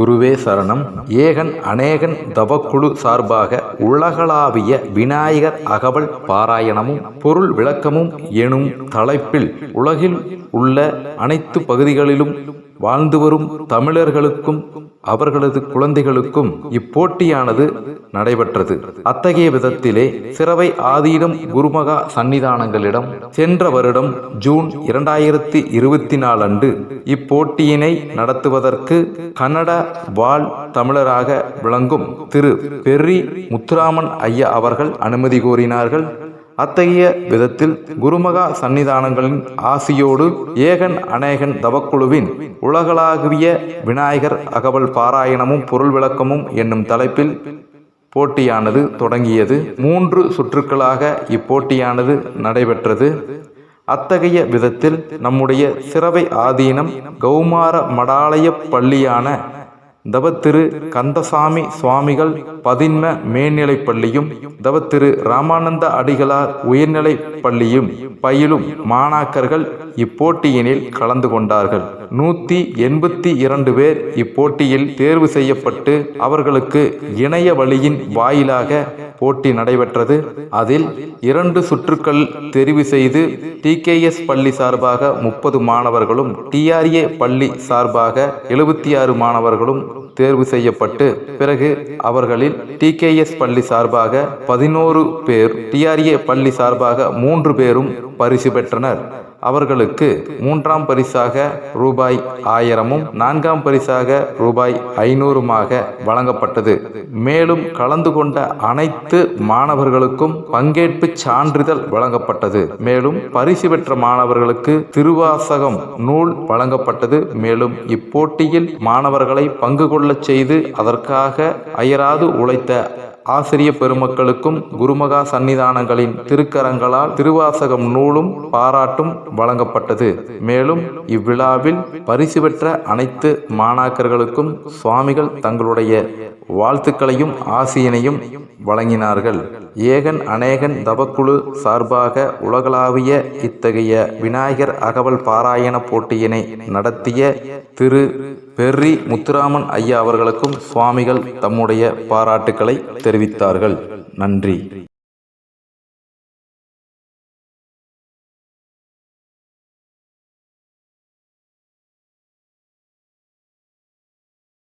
குருவே சரணம். ஏகன் அநேகன் தவக்குழு சார்பாக உலகளாவிய விநாயகர் அகவல் பாராயணமும் பொருள் விளக்கமும் எனும் தலைப்பில் உலகில் உள்ள அனைத்து பகுதிகளிலும் வாழ்ந்து வரும் தமிழர்களுக்கும் அவர்களது குழந்தைகளுக்கும் இப்போட்டியானது நடைபெற்றது. அத்தகைய விதத்திலே சிறவை ஆதியிடம் குருமகா சன்னிதானங்களிடம் சென்ற வருடம் ஜூன் இரண்டாயிரத்தி இருபத்தி நாலு அன்று இப்போட்டியினை நடத்துவதற்கு கன்னட வாழ் தமிழராக விளங்கும் திரு பெர்ரி முத்துராமன் ஐயா அவர்கள் அனுமதி கோரினார்கள். அத்தகைய விதத்தில் குருமகா சன்னிதானங்களின் ஆசியோடு ஏகன் அநேகன் தவக்குழுவின் உலகளாவிய விநாயகர் அகவல் பாராயணமும் பொருள் விளக்கமும் என்னும் தலைப்பில் போட்டியானது தொடங்கியது. மூன்று சுற்றுக்களாக இப்போட்டியானது நடைபெற்றது. அத்தகைய விதத்தில் நம்முடைய சிறவை ஆதீனம் கௌமார மடாலய பள்ளியான தவத்திரு கந்தசாமி சுவாமிகள் பதின்ம மேல்நிலைப் பள்ளியும் தவத்திரு ராமானந்த அடிகளார் உயர்நிலைப் பள்ளியும் பயிலும் மாணாக்கர்கள் இப்போட்டியினில் கலந்து கொண்டார்கள். நூத்தி எண்பத்தி இரண்டு பேர் இப்போட்டியில் தேர்வு செய்யப்பட்டு அவர்களுக்கு இணைய வழியின் வாயிலாக போட்டி நடைபெற்றது. அதில் இரண்டு சுற்றுக்கள் தெரிவு செய்து டிகேஎஸ் பள்ளி சார்பாக முப்பது மாணவர்களும் டிஆர்ஏ பள்ளி சார்பாக எழுபத்தி ஆறு மாணவர்களும் தேர்வு செய்யப்பட்டு பிறகு அவர்களில் டிகேஎஸ் பள்ளி சார்பாக பதினோரு பேர் டிஆர்ஏ பள்ளி சார்பாக மூன்று பேரும் பரிசு பெற்றனர். அவர்களுக்கு மூன்றாம் பரிசாக ரூபாய் ஆயிரமும் நான்காம் பரிசாக ரூபாய் ஐநூறுமாக வழங்கப்பட்டது. மேலும் கலந்து கொண்ட அனைத்து மாணவர்களுக்கும் பங்கேற்பு சான்றிதழ் வழங்கப்பட்டது. மேலும் பரிசு பெற்ற மாணவர்களுக்கு திருவாசகம் நூல் வழங்கப்பட்டது. மேலும் இப்போட்டியில் மாணவர்களை பங்கு கொள்ளச் செய்து அதற்காக அயராது உழைத்த ஆசிரிய பெருமக்களுக்கும் குருமகா சன்னிதானங்களின் திருக்கரங்களால் திருவாசகம் நூலும் பாராட்டும் வழங்கப்பட்டது. மேலும் இவ்விழாவில் பரிசு பெற்ற அனைத்து மாணாக்கர்களுக்கும் சுவாமிகள் தங்களுடைய வாழ்த்துக்களையும் ஆசியினையும் வழங்கினார்கள். ஏகன் அநேகன் தவக்குழு சார்பாக உலகளாவிய இத்தகைய விநாயகர் அகவல் பாராயண போட்டியினை நடத்திய திரு பெர்ரி முத்துராமன் ஐயா அவர்களுக்கும் சுவாமிகள் தம்முடைய பாராட்டுக்களை தெரிவித்தார்கள். நன்றி.